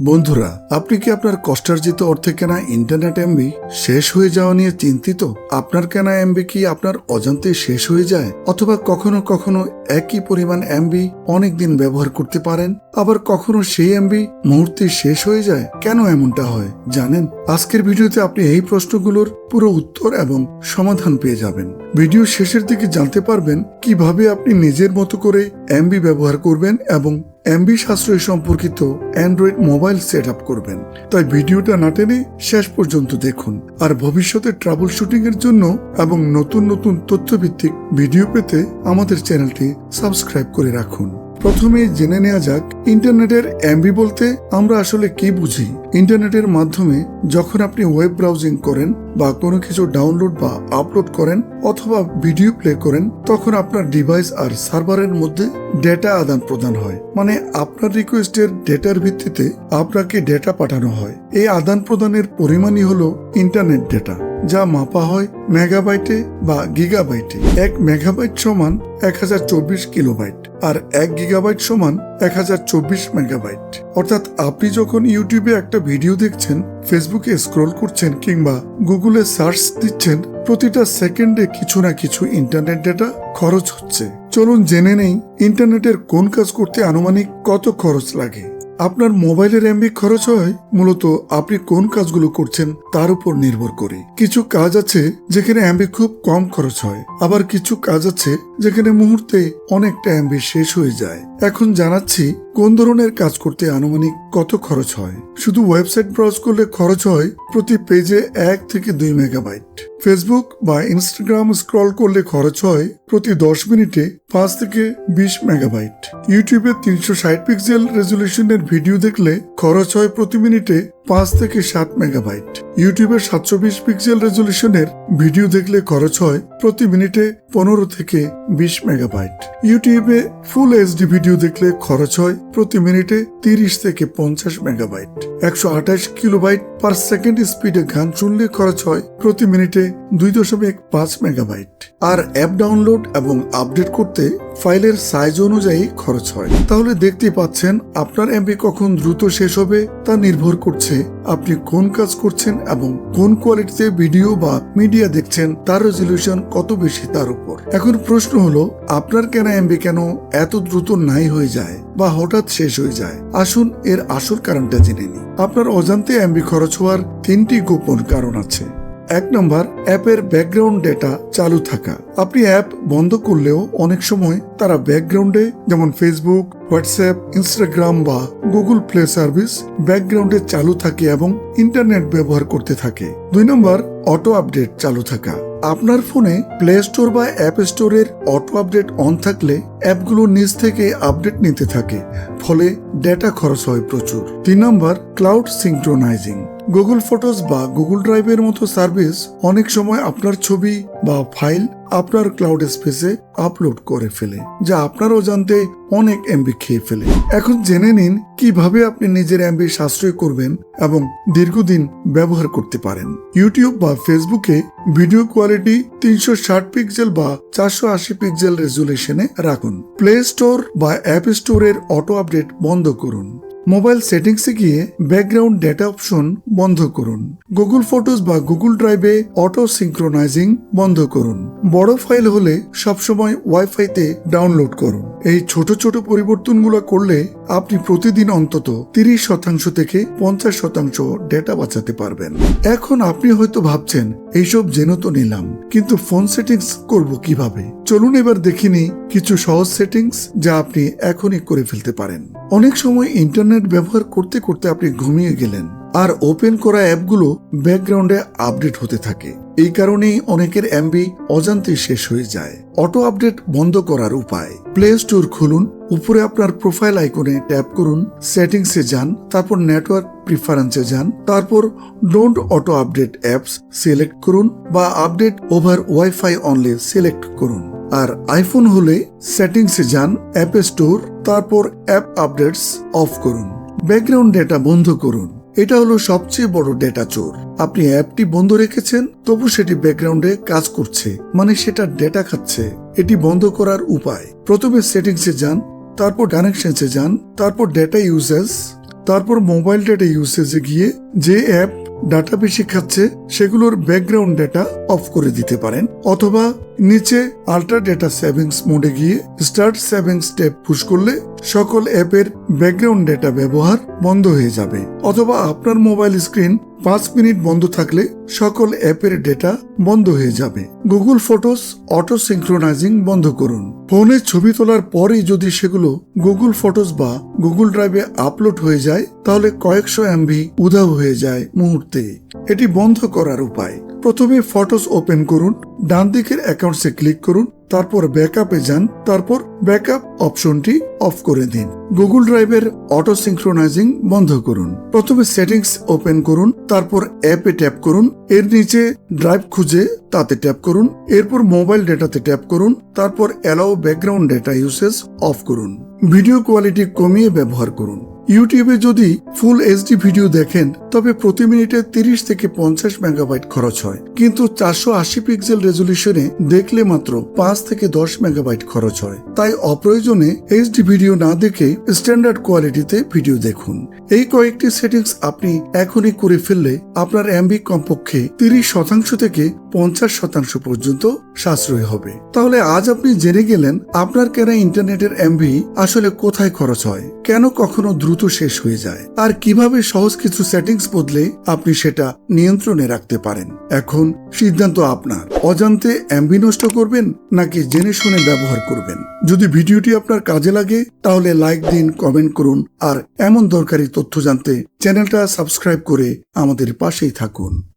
বন্ধুরা, আপনি কি আপনার কষ্টার্জিত অর্থে কেনা ইন্টারনেট এমবি শেষ হয়ে যাওয়া নিয়ে চিন্তিত? আপনার কেনা এমবি কি আপনার অজান্তে শেষ হয়ে যায়? অথবা কখনো কখনো একই পরিমাণ এমবি অনেক দিন ব্যবহার করতে পারেন? আবার কখনো সেই এমবি মুহূর্তে শেষ হয়ে যায়? কেন এমনটা হয়? জানেন? আজকের ভিডিওতে আপনি এই প্রশ্নগুলোর পুরো উত্তর এবং সমাধান পেয়ে যাবেন। ভিডিও শেষের দিকে জানতে পারবেন কীভাবে আপনি নিজের মতো করে এমবি ব্যবহার করবেন এবং এমবি সাশ্রয় সম্পর্কিত অ্যান্ড্রয়েড মোবাইল সেট আপ করবেন। তাই ভিডিওটা না টেনে শেষ পর্যন্ত দেখুন। আর ভবিষ্যতে ট্রাভেল শুটিং এর জন্য এবং নতুন নতুন তথ্যভিত্তিক ভিডিও পেতে আমাদের চ্যানেলটি সাবস্ক্রাইব করে রাখুন। প্রথমে জেনে নেওয়া যাক, ইন্টারনেটের এমবি বলতে আমরা আসলে কি বুঝি? ইন্টারনেটের মাধ্যমে যখন আপনি ওয়েব ব্রাউজিং করেন বা কোনো কিছু ডাউনলোড বা আপলোড করেন অথবা ভিডিও প্লে করেন, তখন আপনার ডিভাইস আর সার্ভারের মধ্যে ডেটা আদান প্রদান হয়। মানে আপনার রিকোয়েস্টের ডেটার ভিত্তিতে আপনাকে ডেটা পাঠানো হয়। এই আদান প্রদানের পরিমাণই হলো ইন্টারনেট ডেটা। যা মাপা হয় মেগাবাইটে বা গিগাবাইটে। এক মেগাবাইট সমান এক হাজার চব্বিশ কিলোবাইট আর এক গিগাবাইট সমান এক হাজার চব্বিশ মেগাবাইট। অর্থাৎ আপনি যখন ইউটিউবে একটা ভিডিও দেখছেন, ফেসবুকে স্ক্রল করছেন কিংবা গুগলে সার্চ দিচ্ছেন, প্রতিটা সেকেন্ডে কিছু না কিছু ইন্টারনেট ডেটা খরচ হচ্ছে। চলুন জেনে নেই, ইন্টারনেটের কোন কাজ করতে আনুমানিক কত খরচ লাগে। আপনার মোবাইলের এমবি খরচ হয়, মূলত আপনি কোন কাজগুলো করছেন তার উপর নির্ভর করে। কিছু কাজ আছে যেখানে এমবি খুব কম খরচ হয়, আবার কিছু কাজ আছে যেখানে মুহূর্তে অনেকটা এমবি শেষ হয়ে যায়। এখন জানাচ্ছি কোন ধরনের কাজ করতে আনুমানিক কত খরচ হয়। শুধু ওয়েবসাইট ব্রাউজ করলে খরচ হয় প্রতি পেজে এক থেকে দুই মেগাবাইট ফেসবুক বা ইনস্টাগ্রাম স্ক্রল করলে খরচ হয় প্রতি দশ মিনিটে পাঁচ থেকে বিশ মেগাবাইট ইউটিউবে তিনশো ষাট পিক্সেল রেজলিউশনের ভিডিও দেখলে খরচ হয় প্রতি মিনিটে পাঁচ থেকে সাত মেগাবাইট। ইউটিউবের সাতশো বিশ পিক্সেল রেজলিউশনের ভিডিও দেখলে খরচ হয় প্রতি মিনিটে পনেরো থেকে বিশ মেগাবাইট। ইউটিউবে ফুল এইচডি ভিডিও দেখলে খরচ হয় প্রতি মিনিটে তিরিশ থেকে পঞ্চাশ মেগাবাইট। একশো আঠাশ কিলোবাইট পার সেকেন্ড স্পিডে গান শুনলে খরচ হয় প্রতি মিনিটে দুই দশমিক পাঁচ মেগাবাইট। আর অ্যাপ ডাউনলোড এবং আপডেট করতে ফাইলের সাইজ অনুযায়ী খরচ হয়। তাহলে দেখতেই পাচ্ছেন আপনার এমবি কখন দ্রুত শেষ হবে তা নির্ভর করছে আপনি কোন কাজ করছেন এবং কোন কোয়ালিটিতে ভিডিও বা মিডিয়া দেখছেন, তার রেজলিউশন কত বেশি তার উপর। এখন প্রশ্ন হলো, আপনার কেনা এমবি কেন এত দ্রুত নাই হয়ে যায় বা হঠাৎ শেষ হয়ে যায়? আসুন এর আসল কারণটা জেনে নিই। আপনার অজান্তে এমবি খরচ হওয়ার তিনটি গোপন কারণ আছে। এক নম্বর, অ্যাপের ব্যাকগ্রাউন্ড ডেটা চালু থাকা। আপনি অ্যাপ বন্ধ করলেও অনেক সময় তারা ব্যাকগ্রাউন্ডে যেমন ফেসবুক হোয়াটসঅ্যাপ ইনস্টাগ্রাম বা গুগল প্লে সার্ভিস ব্যাকগ্রাউন্ডে চালু থাকে এবং ইন্টারনেট ব্যবহার করতে থাকে। দুই নম্বর অটো আপডেট চালু থাকা। আপনার ফোনে প্লে স্টোর বা অ্যাপ স্টোরের অটো আপডেট অন থাকলে অ্যাপগুলো নিজ থেকে আপডেট নিতে থাকে, ফলে ডেটা খরচ হয় প্রচুর। তিন নম্বর ক্লাউড সিঙ্ক্রোনাইজিং গুগল ফটোস বা গুগল ড্রাইভের মতো সার্ভিস অনেক সময় আপনার ছবি বা ফাইল আপনার ক্লাউড স্পেসে আপলোড করে ফেলে, যা আপনার অজান্তে অনেক এমবি খেয়ে ফেলে। এখন জেনে নিন কীভাবে আপনি নিজের এমবি সাশ্রয় করবেন এবং দীর্ঘদিন ব্যবহার করতে পারেন। ইউটিউব বা ফেসবুকে ভিডিও কোয়ালিটি তিনশো ষাট পিক্সেল বা চারশো আশি পিক্সেল রেজুলেশনে রাখুন। প্লে স্টোর বা অ্যাপ স্টোরের অটো আপডেট বন্ধ করুন। মোবাইল সেটিংসে গিয়ে ব্যাকগ্রাউন্ড ডেটা অপশন বন্ধ করুন। গুগল ফটোস বা গুগল ড্রাইভে অটো সিঙ্ক্রোনাইজিং বন্ধ করুন। বড় ফাইল হলে সবসময় ওয়াইফাইতে ডাউনলোড করুন। এই ছোট ছোট পরিবর্তনগুলো করলে আপনি প্রতিদিন অন্তত তিরিশ শতাংশ থেকে পঞ্চাশ শতাংশ ডেটা বাঁচাতে পারবেন। এখন আপনি হয়তো ভাবছেন, এইসব জেনে তো নিলাম, কিন্তু ফোন সেটিংস করব কীভাবে? চলুন এবার দেখিনি কিছু সহজ সেটিংস যা আপনি এখনই করে ফেলতে পারেন। অনেক সময় ইন্টারনেট ব্যবহার করতে করতে আপনি ঘুমিয়ে গেলেন, আর ওপেন করা অ্যাপগুলো ব্যাকগ্রাউন্ডে আপডেট হতে থাকে। এই কারণেই অনেকের এমবি অজান্তে শেষ হয়ে যায়। অটো আপডেট বন্ধ করার উপায়। প্লে স্টোর খুলুন, উপরে আপনার প্রোফাইল আইকনে ট্যাপ করুন সেটিংসে যান, তারপর নেটওয়ার্ক প্রিফারেন্সে যান, তারপর don't auto update apps select করুন বা update over wifi only select করুন। আর আইফোন হলে সেটিংসে যান, অ্যাপ স্টোর, তারপর অ্যাপ আপডেটস অফ করুন। ব্যাকগ্রাউন্ড ডেটা বন্ধ করুন। এটা হলো সবচেয়ে বড় ডেটা চোর। আপনি অ্যাপটি বন্ধ রেখেছেন, তবু সেটি ব্যাকগ্রাউন্ডে কাজ করছে মানে সেটা ডেটা খাচ্ছে। এটি বন্ধ করার উপায়। প্রথমে সেটিংসে যান, তারপর কানেকশনসে যান, তারপর ডেটা ইউজেস তারপর মোবাইল ডেটা ইউসেজে গিয়ে যে অ্যাপ ডাটা বেশি খাচ্ছে, সেগুলোর ব্যাকগ্রাউন্ড ডেটা অফ করে দিতে পারেন, অথবা নিচে আল্ট্রা ডেটা সেভিংস মোডে গিয়ে স্টার্ট সেভিংস ট্যাব পুশ করলে সকল অ্যাপের ব্যাকগ্রাউন্ড ডেটা ব্যবহার বন্ধ হয়ে যাবে। অথবা আপনার মোবাইল স্ক্রিন পাঁচ মিনিট বন্ধ থাকলে সকল অ্যাপের ডেটা বন্ধ হয়ে যাবে। গুগল ফটোস অটো সিঙ্ক্রোনাইজিং বন্ধ করুন। ফোনে ছবি তোলার পরেই যদি সেগুলো গুগল ফটোস বা গুগল ড্রাইভে আপলোড হয়ে যায়, তাহলে কয়েকশো এমবি উধাও হয়ে যায় মুহূর্তে। এটি বন্ধ করার উপায়। প্রথমে ফটোস ওপেন করুন, ডান দিকের অ্যাকাউন্টসে ক্লিক করুন, তারপর ব্যাকআপে যান, তারপর ব্যাকআপ অপশনটি অফ করে দিন। গুগল ড্রাইভের অটো সিঙ্ক্রোনাইজিং বন্ধ করুন। প্রথমে সেটিংস ওপেন করুন, তারপর অ্যাপে ট্যাপ করুন, এর নিচে ড্রাইভ খুঁজে তাতে ট্যাপ করুন, এরপর মোবাইল ডেটাতে ট্যাপ করুন, তারপর allow background data usage off করুন। ভিডিও কোয়ালিটি কমিয়ে ব্যবহার করুন। ইউটিউবে যদি ফুল এইচডি ভিডিও দেখেন, তবে প্রতি মিনিটে তিরিশ থেকে পঞ্চাশ মেগাবাইট খরচ হয়। কিন্তু চারশো আশি পিক্সেল রেজলিউশনে দেখলে মাত্র পাঁচ থেকে দশ মেগাবাইট খরচ হয়। তাই অপ্রয়োজনে এইচডি ভিডিও না দেখে স্ট্যান্ডার্ড কোয়ালিটিতে ভিডিও দেখুন। এই কয়েকটি সেটিংস আপনি এখনই করে ফেললে আপনার এমবি কমপক্ষে তিরিশ শতাংশ থেকে পঞ্চাশ শতাংশ পর্যন্ত সাশ্রয় হবে। তাহলে আজ আপনি জেনে গেলেন আপনার কেনা ইন্টারনেটের এমবি আসলে কোথায় খরচ হয়, কেন কখনো দ্রুত শেষ হয়ে যায়, আর কীভাবে সহজ কিছু সেটিংস বদলে আপনি সেটা নিয়ন্ত্রণে রাখতে পারেন। এখন সিদ্ধান্ত আপনার। অজান্তে অ্যাম্বি নষ্ট করবেন নাকি জেনে শুনে ব্যবহার করবেন? যদি ভিডিওটি আপনার কাজে লাগে, তাহলে লাইক দিন, কমেন্ট করুন, আর এমন দরকারি তথ্য জানতে চ্যানেলটা সাবস্ক্রাইব করে আমাদের পাশেই থাকুন।